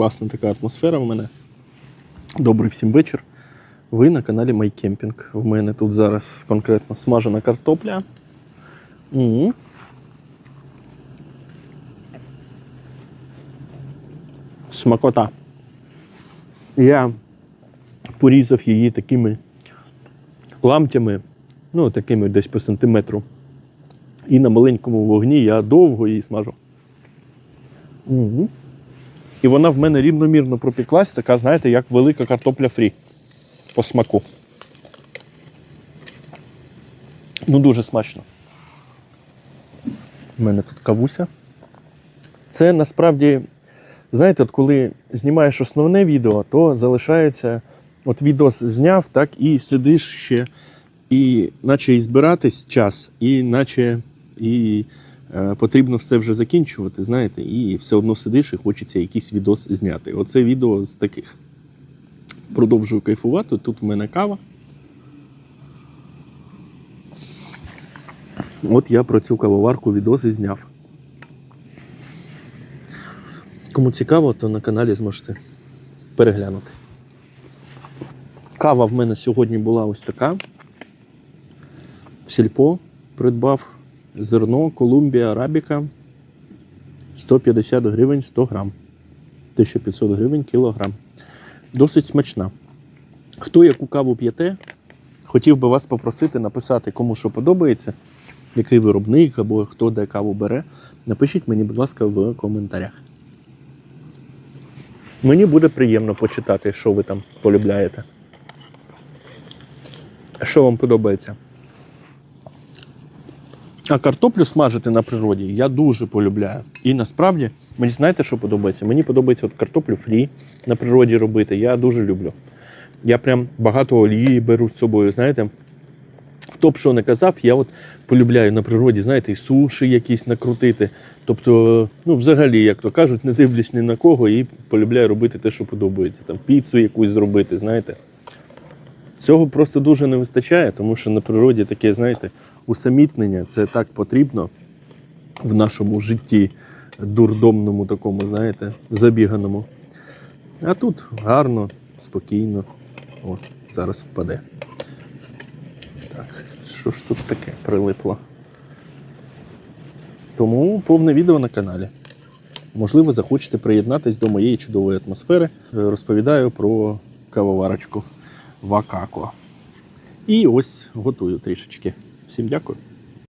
класна така атмосфера в мене. Добрий всім вечір. Ви на каналі MyCamping. В мене тут зараз конкретно смажена картопля. М. Смакота. Я порізав її такими ламтями, ну, такими десь по сантиметру. І на маленькому вогні я довго її смажу. Угу. І вона в мене рівномірно пропіклась, така, знаєте, як велика картопля фрі по смаку. Ну, дуже смачно. У мене тут кавуся. Це насправді, знаєте, от коли знімаєш основне відео, то залишається, от відео зняв, так і сидиш ще, і наче і збиратись час, і наче і потрібно все вже закінчувати, знаєте, і все одно сидиш і хочеться якийсь відос зняти. Оце відео з таких. Продовжую кайфувати. Тут в мене кава. От я про цю кавоварку відос і зняв. Кому цікаво, то на каналі зможете переглянути. Кава в мене сьогодні була ось така. Сільпо придбав зерно Колумбія Арабіка 150 гривень 100 грам. 1500 гривень кілограм. Досить смачна. Хто яку каву п'єте, хотів би вас попросити написати, кому що подобається, який виробник або хто де каву бере. Напишіть мені, будь ласка, в коментарях. Мені буде приємно почитати, що ви там полюбляєте. Що вам подобається? А картоплю смажити на природі я дуже полюбляю. І насправді, мені знаєте, що подобається? Мені подобається от картоплю фрі на природі робити. Я дуже люблю. Я прям багато олії беру з собою, знаєте. Хто б що не казав, я от полюбляю на природі, знаєте, і суші якісь накрутити. Тобто, ну, взагалі, як то кажуть, не дивлюсь ні на кого і полюбляю робити те, що подобається. Там піцу якусь зробити, знаєте. Цього просто дуже не вистачає, тому що на природі таке, знаєте, усамітнення це так потрібно в нашому житті дурдомному такому, знаєте, забіганому. А тут гарно, спокійно. О, зараз впаде. Так, що ж тут таке прилипло? Тому повне відео на каналі. Можливо, захочете приєднатись до моєї чудової атмосфери. Е, Розповідаю про кавоварочку Вакако. І ось готую трішечки. Всім дякую.